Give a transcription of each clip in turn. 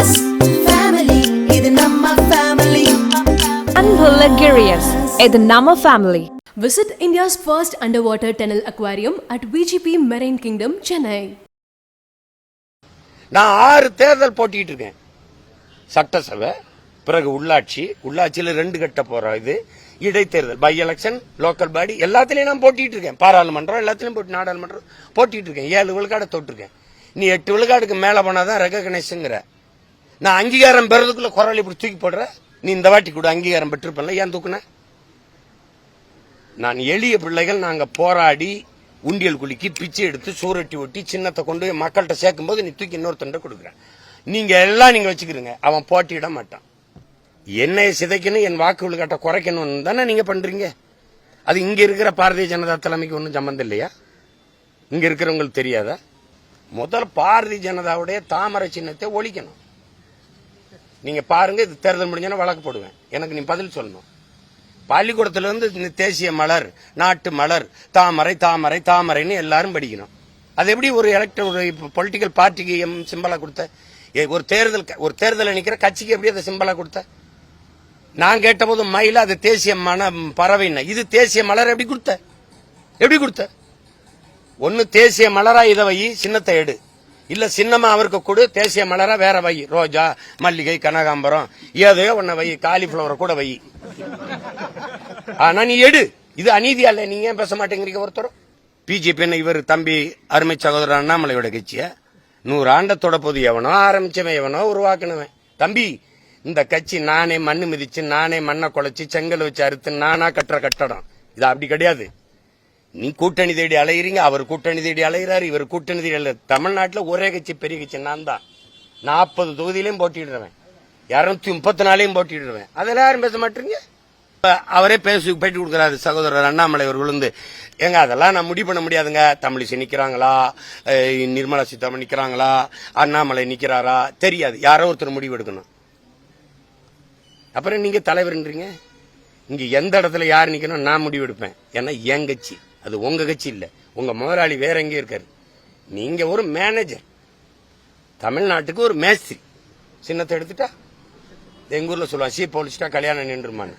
Girias family, இது நம்ம family. அன்புள்ள கிரியஸ் இது நம்ம family Visit India's first underwater tunnel aquarium at VGP Marine Kingdom, Chennai. நான் ஆறு தேர்தல் போட்டிட்டு இருக்கேன். சட்டசபை பிறகு உள்ளாட்சி உள்ளாட்சியில் ரெண்டு கட்ட போற இது. இடைத்தேர்தல் பை எலெக்ஷன் லோக்கல் பாடி எல்லாத்துலயும் நான் போட்டிட்டு இருக்கேன். பாராளுமன்றம் எல்லாத்துலயும் போட்டி நாடாளுமன்றம் போட்டிட்டு இருக்கேன். ஏழு விழுக்காடு தொட்டிருக்கேன். நீ எட்டு விழுக்காடுக்கு மேல போனாதான் ரெகக்னைஸுங்கிற நான் அங்கீகாரம் பெறதுக்குள்ள குரல் இப்படி தூக்கி போடுற? நீ இந்த வாட்டி கூட அங்கீகாரம் பெற்றிருப்பல ஏன் தூக்குன? நான் எளிய பிள்ளைகள் நாங்க போராடி உண்டியல் குலுக்கி பிச்சை எடுத்து சூரட்டி ஒட்டி சின்னத்தை கொண்டு போய் மக்கள்கிட்ட சேர்க்கும் போது நீ தூக்கி இன்னொருத்தண்ட கொடுக்குறேன் நீங்க எல்லாம் நீங்க வச்சுக்கிறீங்க அவன் போட்டியிட மாட்டான். என்னை சிதைக்கணும் என் வாக்கு விழுக்காட்ட குறைக்கணும்னு தானே நீங்க பண்றீங்க? அது இங்க இருக்கிற பாரதிய ஜனதா தலைமைக்கு ஒன்றும் சம்மந்தம் இல்லையா? இங்க இருக்கிறவங்களுக்கு தெரியாதா? முதல் பாரதிய ஜனதாவுடைய தாமரை சின்னத்தை ஒழிக்கணும். நீங்க பாருங்க இது தேர்தல் முடிஞ்சோன்னா வழக்கு போடுவேன். எனக்கு நீ பதில் சொல்லணும். பள்ளிக்கூடத்துல இருந்து இந்த தேசிய மலர் நாட்டு மலர் தாமரை தாமரை தாமரைன்னு எல்லாரும் படிக்கணும். அது எப்படி ஒரு எலக்ட் ஒரு பொலிட்டிக்கல் பார்ட்டிக்கு எம் சிம்பலா கொடுத்த? ஏ, ஒரு தேர்தல் ஒரு தேர்தலில் நிற்கிற கட்சிக்கு எப்படி அதை சிம்பலா கொடுத்த? நான் கேட்டபோது மயில அது தேசிய மன பறவைன்னு இது தேசிய மலர் எப்படி கொடுத்த? எப்படி கொடுத்த? ஒன்னு தேசிய மலரா இதை வை சின்னத்தை எடு. இல்ல சின்னமா அவருக்கு கொடு தேசிய மலரா வேற வை. ரோஜா மல்லிகை கனகாம்பரம். ஏதையோ ஒன்ன வை காலிஃபிளவரை கூட வை. ஆனா நீ எடு. இது அநீதி அல்ல. நீங்க ஏன் பேச மாட்டேங்கிறீங்க ஒருத்தரும்? பிஜேபி இவர் தம்பி அருமை சகோதரர் அண்ணாமலையோட கட்சிய? நூறு ஆண்டத்தோட தொடப்போது எவனோ ஆரம்பிச்சவன் எவனோ உருவாக்கினவன். தம்பி இந்த கட்சி நானே மண்ணு மிதிச்சு நானே மண்ணை குழைச்சி செங்கல் வச்சு அறுத்து நானா கட்டுற கட்டடம். இது அப்படி கிடையாது. நீ கூட்டணி தேடி அலையிறீங்க அவர் கூட்டணி தேடி அலையிறாரு இவர் கூட்டணி தேடி அலைய தமிழ்நாட்டில் ஒரே கட்சி பெரிய கட்சி நான் தான். நாற்பது தொகுதியிலையும் போட்டிடுறேன் இரநூத்தி முப்பத்தி நாலையும் போட்டிடுறேன் அதெல்லாம் யாரும் பேச மாட்டீங்க? அவரே பேசி பேட்டி கொடுக்குறாரு சகோதரர் அண்ணாமலை அவர் விழுந்து ஏங்க அதெல்லாம் நான் முடிவு பண்ண முடியாதுங்க. தமிழிசை நிற்கிறாங்களா நிர்மலா சீதாராமன் நிற்கிறாங்களா அண்ணாமலை நிற்கிறாரா தெரியாது. யாரோ ஒருத்தர் முடிவு எடுக்கணும். அப்புறம் நீங்க தலைவர்ன்றீங்க. இங்க எந்த இடத்துல யார் நிக்கணும்? நான் முடிவு எடுப்பேன். ஏன்னா என் கட்சி. அது உங்க கட்சி இல்லை. உங்க முதலாளி வேற எங்கேயும் இருக்காரு? நீங்க ஒரு மேனேஜர் தமிழ்நாட்டுக்கு ஒரு மேஸ்திரி. சின்னத்தை எடுத்துட்டா? எங்க ஊர்ல சொல்லுவான் சீ போலிச்சிட்டா கல்யாணம் நின்றுமான்னு.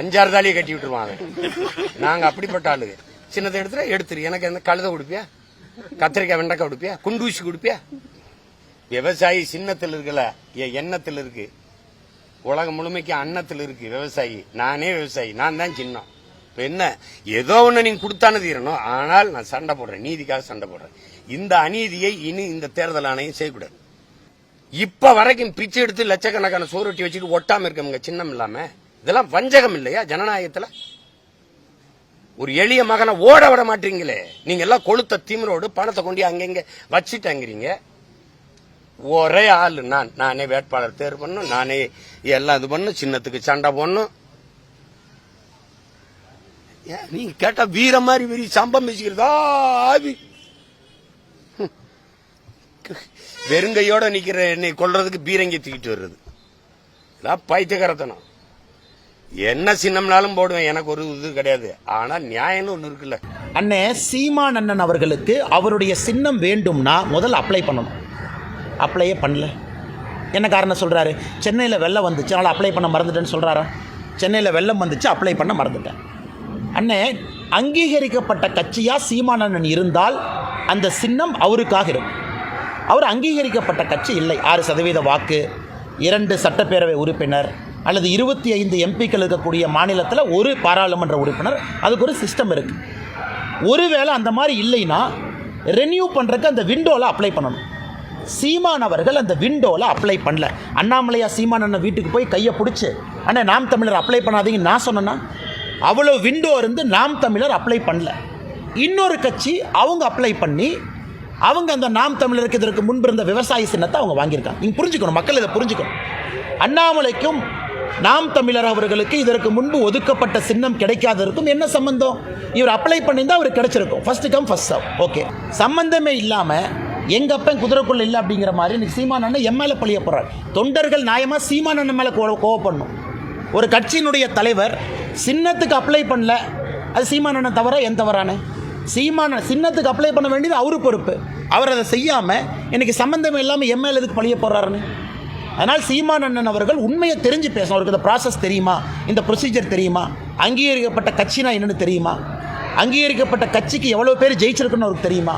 அஞ்சாறு தாலியை கட்டி விட்டுருவாங்க நாங்க அப்படிப்பட்ட ஆளுங்க. சின்னத்தை எடுத்துட்டா எடுத்துரு. எனக்கு என்ன கழுதை கொடுப்பியா கத்திரிக்காய் வெண்டைக்காய் கொடுப்பியா குண்டூசி கொடுப்பியா விவசாயி சின்னத்தில் இருக்கல எண்ணத்தில் இருக்கு. உலகம் முழுமைக்கு அன்னத்தில் இருக்கு விவசாயி. நானே விவசாயி. நான் தான் சின்னம். இப்போ என்ன? ஏதோ ஒன்று நீங்கள் கொடுத்தானு தீரணும். ஆனால் நான் சண்டை போடுறேன். நீதிக்காக சண்டை போடுறேன். இந்த அநீதியை இனி இந்த தேர்தல் ஆணையம் செய்யக்கூடாது. இப்போ வரைக்கும் பிச்சை எடுத்து லட்சக்கணக்கான சோறுட்டி வச்சுட்டு ஒட்டாமல் இருக்கவங்க சின்னம் இல்லாமல் இதெல்லாம் வஞ்சகம் இல்லையா ஜனநாயகத்தில்? ஒரு எளிய மகனை ஓட விட மாட்டீங்களே. நீங்க எல்லாம் கொளுத்த திமிரோடு பணத்தை கொண்டு அங்கங்க வச்சுட்டாங்கிறீங்க. ஒரே ஆளு நான். நானே வேட்பாளர் தேர்வு பண்ணும் நானே எல்லாம் இது பண்ணும் சின்னத்துக்கு சண்டை போடணும். நீங்க கேட்டா வீர மாதிரி வெறி சம்பம் வச்சுக்கிறதா ஆவி? வெறுங்கையோட நிக்கிற என்னை கொள்றதுக்கு பீரங்கி தூக்கிட்டு வர்றது. பைத்தியகரத்தனம் என்ன சின்னம்னாலும் போடுவேன் எனக்கு ஒரு இது கிடையாது. ஆனா நியாயம்னு ஒண்ணு இருக்குல்ல. அண்ணே சீமான் அண்ணன் அவர்களுக்கு அவருடைய சின்னம் வேண்டும்னா முதல்ல அப்ளை பண்ணணும். அப்ளையே பண்ணல. என்ன காரணம் சொல்கிறாரு சென்னையில் வெள்ளம் வந்துச்சு அதனால் அப்ளை பண்ண மறந்துட்டேன்னு சொல்கிறாரா சென்னையில் வெள்ளம் வந்துச்சு அப்ளை பண்ண மறந்துட்டேன். அண்ணே அங்கீகரிக்கப்பட்ட கட்சியாக சீமானண்ணன் இருந்தால் அந்த சின்னம் அவருக்காக இருக்கும். அவர் அங்கீகரிக்கப்பட்ட கட்சி இல்லை. ஆறு சதவீத வாக்கு இரண்டு சட்டப்பேரவை உறுப்பினர் அல்லது இருபத்தி ஐந்து எம்பிக்கள் இருக்கக்கூடிய மாநிலத்தில் ஒரு பாராளுமன்ற உறுப்பினர் அதுக்கு ஒரு சிஸ்டம் இருக்குது ஒருவேளை அந்த மாதிரி இல்லைன்னா ரெனியூ பண்ணுறக்கு அந்த விண்டோவில் அப்ளை பண்ணணும். சீமான் அவர்கள் அந்த விண்டோவில் அப்ளை பண்ணல. அண்ணாமலையா சீமான் அண்ணன் வீட்டுக்கு போய் கையை பிடிச்சி அண்ணா நாம் தமிழர் அப்ளை பண்ணாதீங்கன்னு நான் சொன்னேன்னா அவ்வளோ விண்டோ இருந்து நாம் தமிழர் அப்ளை பண்ணல. இன்னொரு கட்சி அவங்க அப்ளை பண்ணி அவங்க அந்த நாம் தமிழருக்கு இதற்கு முன்பு இருந்த விவசாய சின்னத்தை அவங்க வாங்கியிருக்காங்க. நீங்கள் புரிஞ்சுக்கணும் மக்கள் இதை புரிஞ்சுக்கணும். அண்ணாமலைக்கும் நாம் தமிழர் அவர்களுக்கு இதற்கு முன்பு ஒதுக்கப்பட்ட சின்னம் கிடைக்காததற்கும் என்ன சம்பந்தம்? இவர் அப்ளை பண்ணியிருந்தால் அவருக்கு கிடைச்சிருக்கும். First come first serve okay சம்பந்தமே இல்லாமல் எங்கள் அப்பன் குதிரைக்குள்ள இல்லை அப்படிங்கிற மாதிரி இன்னைக்கு சீமான் அண்ணன் என் மேலே பழிய போகிறார் தொண்டர்கள் நியாயமாக சீமான் அண்ணன் மேலே கோ கோவப்படணும். ஒரு கட்சியினுடைய தலைவர் சின்னத்துக்கு அப்ளை பண்ணல. அது சீமான அண்ணன் தவறா என் தவறானே? சீமான சின்னத்துக்கு அப்ளை பண்ண வேண்டியது அவரு பொறுப்பு. அவர் அதை செய்யாமல் இன்னைக்கு சம்மந்தம் இல்லாமல் என் எதுக்கு பழிய போடுறாருன்னு அதனால் சீமான் அண்ணன் அவர்கள் உண்மையை தெரிஞ்சு பேசணும். அவருக்கு இந்த ப்ராசஸ் தெரியுமா? இந்த ப்ரொசீஜர் தெரியுமா? அங்கீகரிக்கப்பட்ட கட்சினா என்னென்னு தெரியுமா? அங்கீகரிக்கப்பட்ட கட்சிக்கு எவ்வளோ பேர் ஜெயிச்சிருக்குன்னு அவருக்கு தெரியுமா?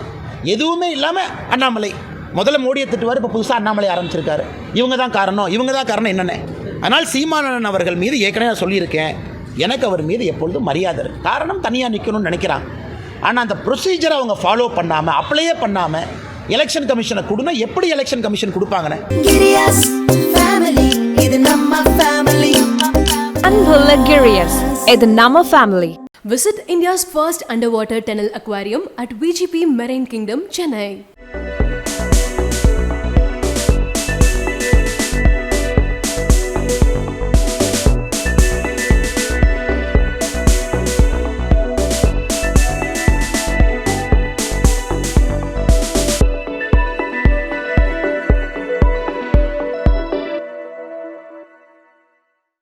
எதுவுமே இல்லாமல் அண்ணாமலை. முதல்ல மோடியை திட்டுவார் இப்போ புதுசாக அண்ணாமலை ஆரம்பிச்சிருக்காரு. இவங்க தான் காரணம். இவங்க தான் காரணம் என்னென்ன. அதனால் சீமானன் அவர்கள் மீது ஏற்கனவே நான் சொல்லியிருக்கேன். எனக்கு அவர் மீது எப்பொழுதும் மரியாதை இருக்கு காரணம் தனியாக நிற்கணும்னு நினைக்கிறான் ஆனால் அந்த ப்ரொசீஜரை அவங்க ஃபாலோ பண்ணாமல் அப்ளையே பண்ணாமல் எலெக்ஷன் கமிஷனை கொடுனா எப்படி எலெக்ஷன் கமிஷன் கொடுப்பாங்கண்ணே Giddy-us family, இது நம்ம family. அன்புள்ள கிரியஸ் இது நம்ம family Visit India's first underwater tunnel aquarium at VGP Marine Kingdom, Chennai.